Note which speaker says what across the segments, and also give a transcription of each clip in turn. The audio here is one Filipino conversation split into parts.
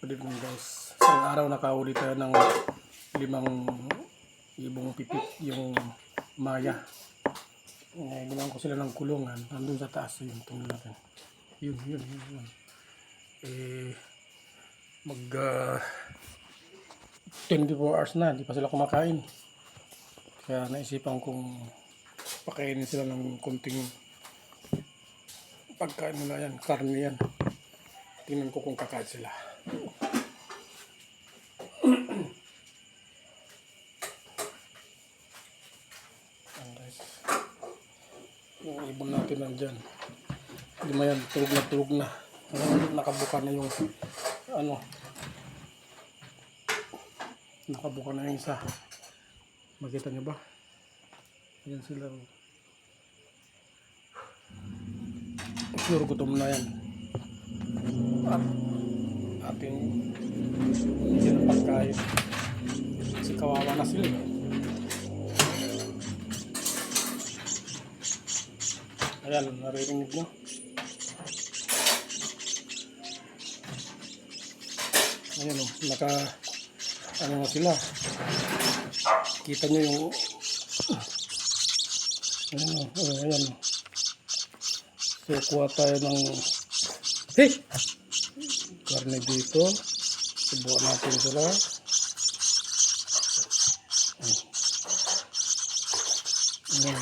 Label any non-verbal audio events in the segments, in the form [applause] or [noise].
Speaker 1: Good evening guys. Isang araw nakahuli tayo ng limang ibong pipit yung maya. Eh, ginawan ko sila ng kulungan. Nandun sa taas yun. Tingnan natin. Yun, yun, yun. yun. Eh, mag ah, 24 hours na. Hindi pa sila kumakain. Kaya naisipan kong pakainin sila ng kunting pagkain nila yan. Karne yan. Tingnan ko kung kakain sila. Yung ibon natin nandyan. Lima yan, tulog na tulog na. Nakabuka na yung ano. Nakabuka na yung isa. Makita nyo ba? Ayan sila. oh. Sure gutom na yan. At ating hindi na pagkain. Kasi kawawa na sila. eh. Ayan, naririnig mo. Ayan o, naka, ano na sila. Kita nyo yung, ayan o, oh, ayan o. So, kuha tayo ng, hey! Karne dito. Subukan natin sila. Ayan.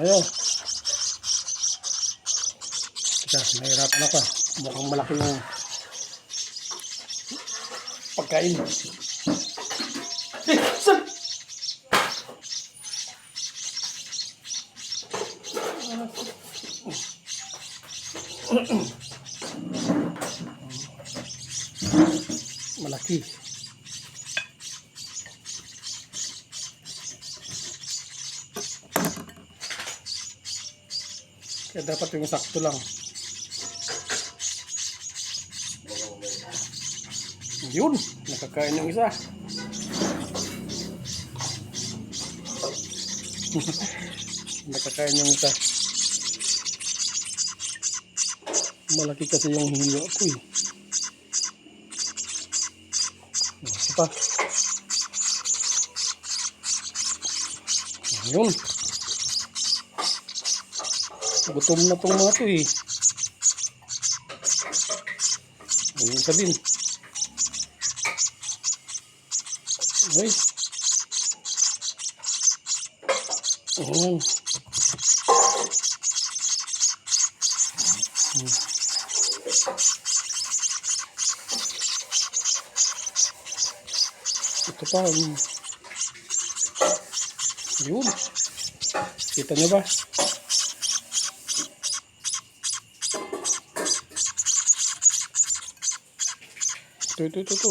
Speaker 1: Ayaw. Teka, nahirapan ako. Mukhang malaki yung pagkain. Eh, saan? Malaki. Kaya dapat yung sakto lang. Yun, nakakain yung isa. [laughs] nakakain yung isa. Malaki kasi yung hilo ko eh. Isa pa. Yun. Gutom na tong mga to eh. Ayun din. Ay. Oh. Ito pa. Um. Yun. Kita nyo ba? Ito, ito, ito, ito.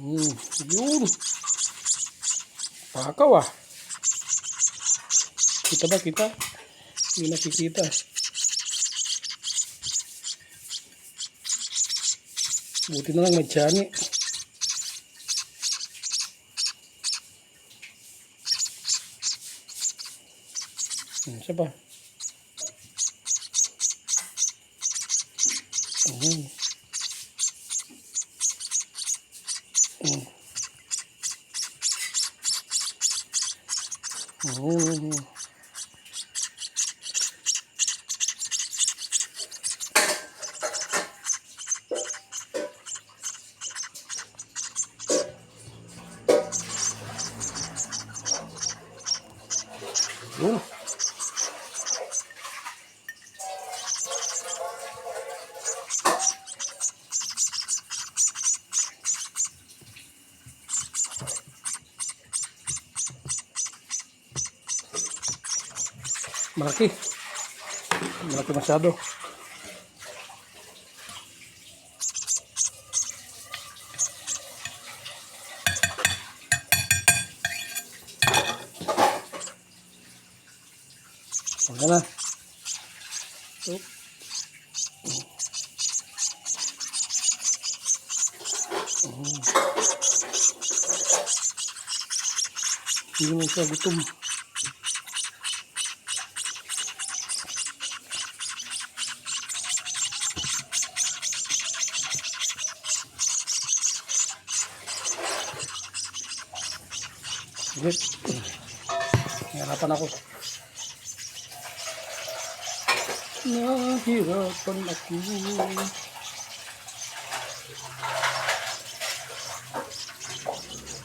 Speaker 1: Hmm, yun. Pakaw ah. Kita ba kita? Hindi nakikita. Buti na lang may tiyani. Hmm, isa pa. Hmm. Mm. Mm. Yun. Malaki. Malaki masyado. Wala na. Oop. Oh. Hindi mo siya gutom. Ulit. Nahirapan ako. Nahirapan ako.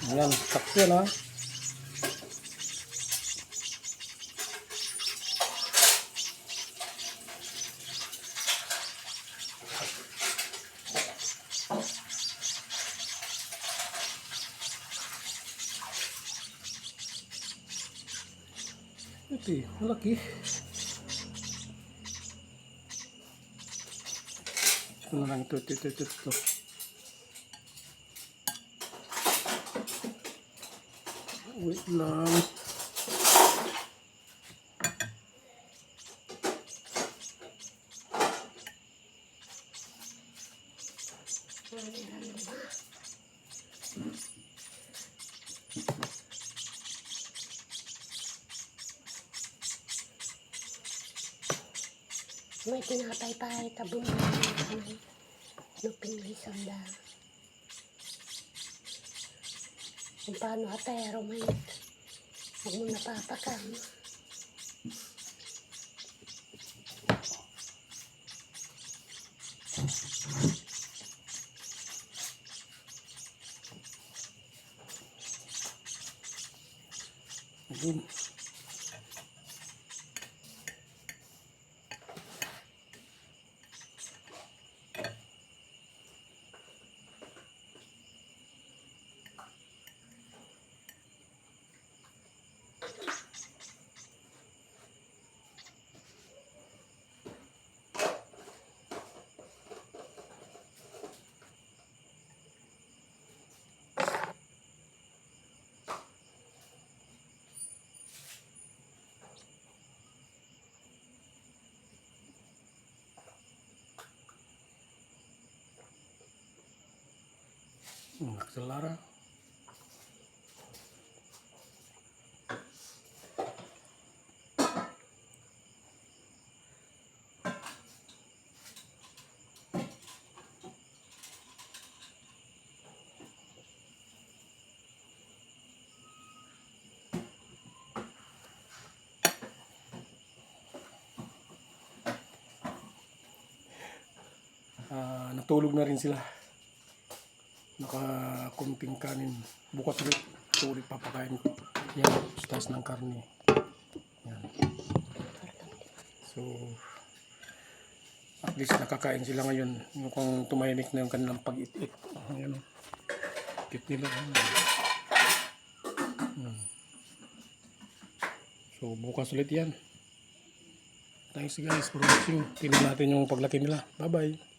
Speaker 1: Ayan, sakto yan ha. Ito eh, malaki. Ito na lang ito, ito, ito, ito. Wait lang.
Speaker 2: May tinapay pa ay tabong may luping may sanda. Kung paano atero may huwag mo napapakam.
Speaker 1: Ayun. Hmm, Nakasalara. Ah, natulog na rin sila. Nakakunting kanin. Bukas ulit. Ito ulit papakain ko. Yan, stas ng karne. Yan. So, at least nakakain sila ngayon. Yung kung tumahimik na yung kanilang pag-it-it. Ayan. Cute nila. Yan. So, bukas ulit yan. Thanks guys for watching. Tingnan natin yung paglaki nila. Bye-bye.